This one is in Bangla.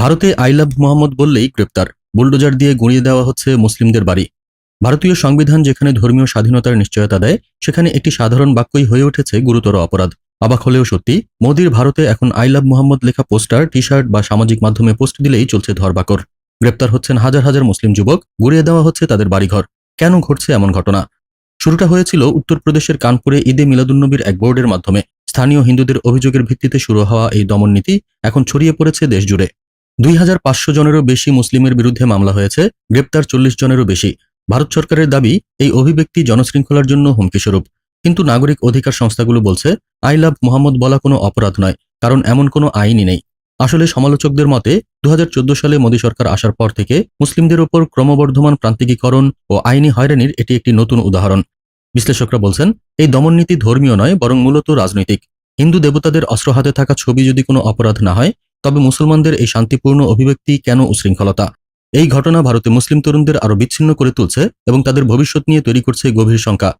ভারতে আই লাভ মোহাম্মদ বললেই গ্রেপ্তার, বুলডোজার দিয়ে গুঁড়িয়ে দেওয়া হচ্ছে মুসলিমদের বাড়ি। ভারতীয় সংবিধান যেখানে ধর্মীয় স্বাধীনতার নিশ্চয়তা দেয়, সেখানে একটি সাধারণ বাক্যই হয়ে উঠেছে গুরুতর অপরাধ। অবাক হলেও সত্যি, মোদির ভারতে এখন আই লাভ মোহাম্মদ লেখা পোস্টার টি শার্ট বা সামাজিক মাধ্যমে পোস্ট দিলেই চলছে ধরবাকর। গ্রেপ্তার হচ্ছেন হাজার হাজার মুসলিম যুবক, গুড়িয়ে দেওয়া হচ্ছে তাদের বাড়িঘর। কেন ঘটছে এমন ঘটনা? শুরুটা হয়েছিল উত্তরপ্রদেশের কানপুরে ঈদে মিলাদুন্নবীর এক বোর্ডের মাধ্যমে। স্থানীয় হিন্দুদের অভিযোগের ভিত্তিতে শুরু হওয়া এই দমন নীতি এখন ছড়িয়ে পড়েছে দেশজুড়ে। দুই হাজার পাঁচশো জনেরও বেশি মুসলিমের বিরুদ্ধে মামলা হয়েছে, গ্রেপ্তার চল্লিশ জনেরও বেশি। ভারত সরকারের দাবি, এই অভিব্যক্তি জনশৃঙ্খলার জন্য হুমকিস্বরূপ। কিন্তু নাগরিক অধিকার সংস্থাগুলো বলছে, আই লাভ মোহাম্মদ বলা কোনো অপরাধ নয়, কারণ এমন কোনো আইনই নেই। আসলে সমালোচকদের মতে দু হাজার চোদ্দ সালে মোদী সরকার আসার পর থেকে মুসলিমদের ওপর ক্রমবর্ধমান প্রান্তিকীকরণ ও আইনি হয়রানির এটি একটি নতুন উদাহরণ। বিশ্লেষকরা বলছেন, এই দমননীতি ধর্মীয় নয়, বরং মূলত রাজনৈতিক। হিন্দু দেবতাদের অস্ত্র হাতে থাকা ছবি যদি কোনো অপরাধ না হয় তবে মুসলমানদের এই শান্তিপূর্ণ অভিব্যক্তি কেন উশৃঙ্খলতা? এই ঘটনা ভারতে মুসলিম তরুণদের আরও বিচ্ছিন্ন করে তুলছে এবং তাদের ভবিষ্যৎ নিয়ে তৈরি করছে গভীর শঙ্কা।